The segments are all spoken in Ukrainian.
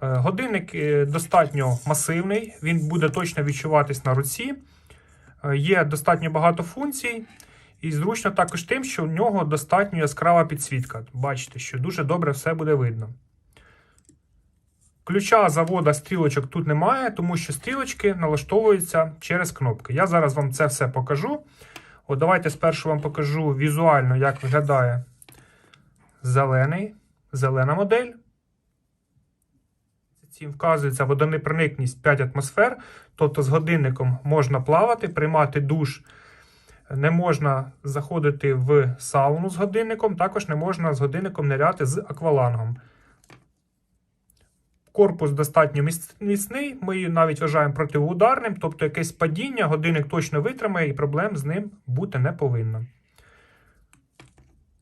Годинник е, достатньо масивний, він буде точно відчуватись на руці. Е, Є достатньо багато функцій, і зручно також тим, що в нього достатньо яскрава підсвітка. Бачите, що дуже добре все буде видно. Ключа завода стрілочок тут немає, тому що стрілочки налаштовуються через кнопки. Я зараз вам це все покажу. От Давайте спершу вам покажу візуально, як виглядає зелений, зелена модель. Цим вказується водонепроникність 5 атмосфер, тобто з годинником можна плавати, приймати душ. Не можна заходити в сауну з годинником, також не можна з годинником ниряти з аквалангом. Корпус достатньо міцний, ми її навіть вважаємо протиударним, тобто якесь падіння годинник точно витримає і проблем з ним бути не повинно.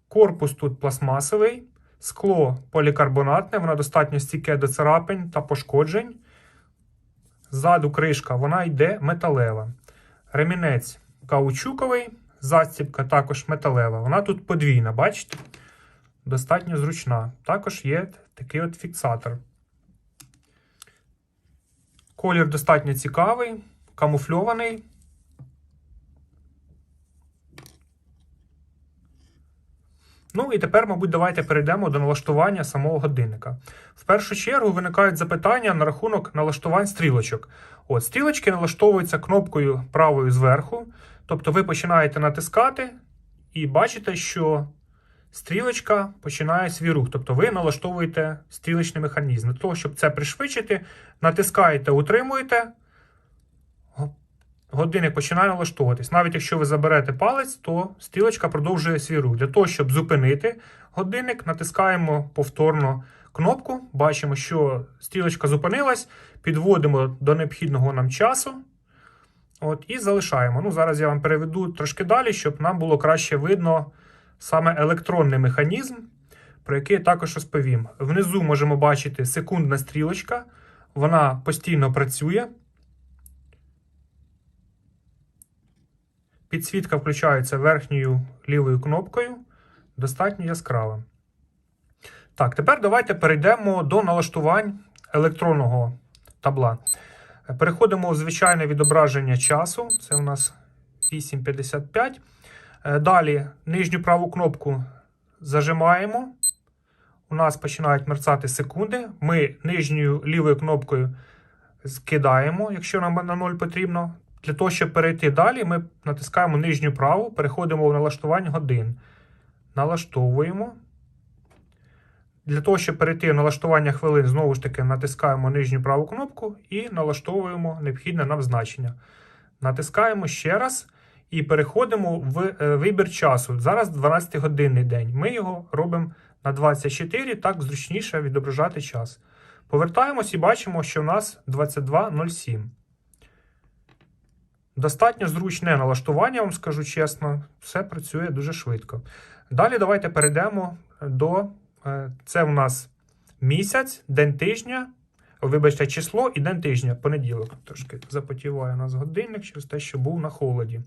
Корпус тут пластмасовий, скло полікарбонатне, воно достатньо стійке до царапень та пошкоджень. Ззаду кришка вона йде металева. Ремінець каучуковий, застібка також металева. Вона тут подвійна, бачите? Достатньо зручна. Також є такий от фіксатор. Колір достатньо цікавий, камуфльований. Ну і тепер, мабуть, давайте перейдемо до налаштування самого годинника. В першу чергу виникають запитання на рахунок налаштувань стрілочок. От, стрілочки налаштовуються кнопкою правою зверху. Тобто ви починаєте натискати і бачите, що стрілочка починає свій рух. Тобто ви налаштовуєте стрілочний механізм. Для того, щоб це пришвидшити, натискаєте, утримуєте. Го- Годинник починає налаштовуватись. Навіть якщо ви заберете палець, то стрілочка продовжує свій рух. Для того, щоб зупинити годинник, натискаємо повторно кнопку. Бачимо, що стрілочка зупинилась, підводимо до необхідного нам часу. От, і залишаємо. Ну, зараз я вам переведу трошки далі, щоб нам було краще видно саме електронний механізм, про який я також розповім. Внизу можемо бачити секундна стрілочка, вона постійно працює. Підсвітка включається верхньою лівою кнопкою. Достатньо яскрава. Так, тепер давайте перейдемо до налаштувань електронного табла. Переходимо у звичайне відображення часу. Це у нас 8.55. Е, Далі нижню праву кнопку зажимаємо. У нас починають мерцати секунди. Ми нижньою лівою кнопкою скидаємо, якщо нам на 0 потрібно. Для того, щоб перейти далі, ми натискаємо нижню праву, переходимо в налаштування годин. Налаштовуємо. Для того, щоб перейти в налаштування хвилин, знову ж таки натискаємо нижню праву кнопку і налаштовуємо необхідне нам значення. Натискаємо ще раз і переходимо в е, вибір часу. Зараз 12-годинний день. Ми його робимо на 24, так зручніше відображати час. Повертаємось і бачимо, що в нас 22.07. Достатньо зручне налаштування, вам скажу чесно, все працює дуже швидко. Далі давайте перейдемо до е, це у нас місяць, день тижня, вибачте, число і день тижня, понеділок. Трошки запотіває у нас годинник через те, що був на холоді.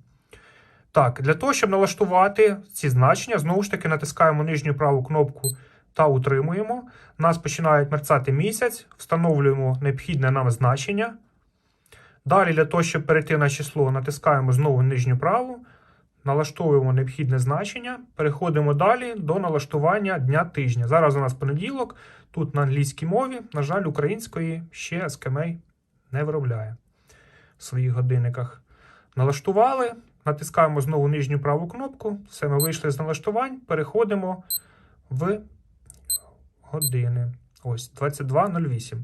Так, для того, щоб налаштувати ці значення, знову ж таки натискаємо нижню праву кнопку та утримуємо. Нас починають мерцати місяць, встановлюємо необхідне нам значення. Далі, для того, щоб перейти на число, натискаємо знову нижню праву, налаштовуємо необхідне значення, переходимо далі до налаштування дня тижня. Зараз у нас понеділок, тут на англійській мові, на жаль, української ще SKMA не виробляє в своїх годинниках. Налаштували, натискаємо знову нижню праву кнопку, все, ми вийшли з налаштувань, переходимо в години. Ось 22.08.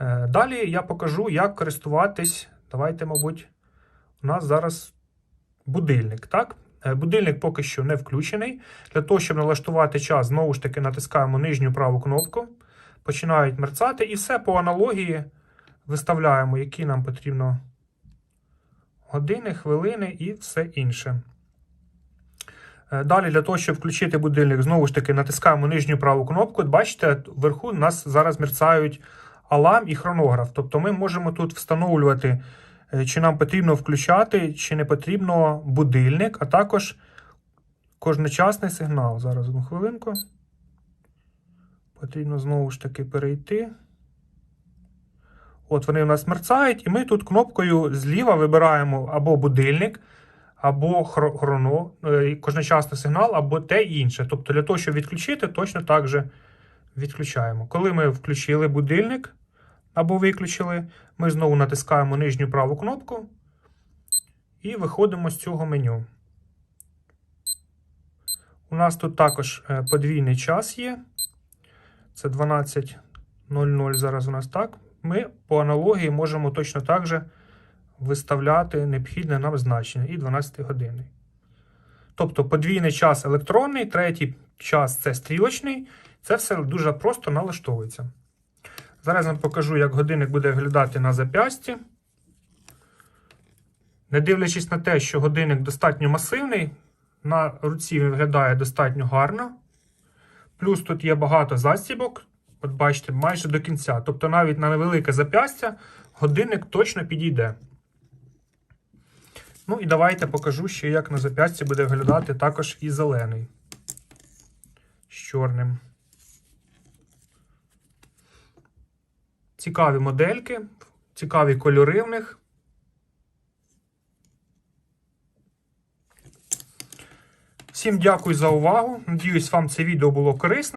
Е, Далі я покажу, як користуватись. Давайте, мабуть, у нас зараз будильник. так? Е, Будильник поки що не включений. Для того, щоб налаштувати час, знову ж таки натискаємо нижню праву кнопку. Починають мерцати, і все по аналогії виставляємо, які нам потрібно години, хвилини і все інше. Е, Далі, для того, щоб включити будильник, знову ж таки натискаємо нижню праву кнопку. Бачите, вверху нас зараз мерцають аларм і хронограф. Тобто ми можемо тут встановлювати, е, чи нам потрібно включати, чи не потрібно будильник, а також кожночасний сигнал. Зараз одну хвилинку. Потрібно знову ж таки перейти. От вони у нас мерцають, і ми тут кнопкою зліва вибираємо або будильник, або хроно, е, кожночасний сигнал, або те інше. Тобто для того, щоб відключити, точно так же відключаємо. Коли ми включили будильник або виключили, ми знову натискаємо нижню праву кнопку і виходимо з цього меню. У нас тут також е, подвійний час є. Це 12.00 зараз у нас так. Ми по аналогії можемо точно так же виставляти необхідне нам значення і 12 години. Тобто подвійний час електронний, третій час це стрілочний. Це все дуже просто налаштовується. Зараз вам покажу, як годинник буде виглядати на зап'ясті. Не дивлячись на те, що годинник достатньо масивний, на руці він виглядає достатньо гарно. Плюс тут є багато застібок. От бачите, майже до кінця. Тобто навіть на невелике зап'ястя годинник точно підійде. Ну і давайте покажу ще, як на зап'ясті буде виглядати також і зелений. З чорним. Цікаві модельки, цікаві кольори в них. Всім дякую за увагу. Надіюсь, вам це відео було корисне.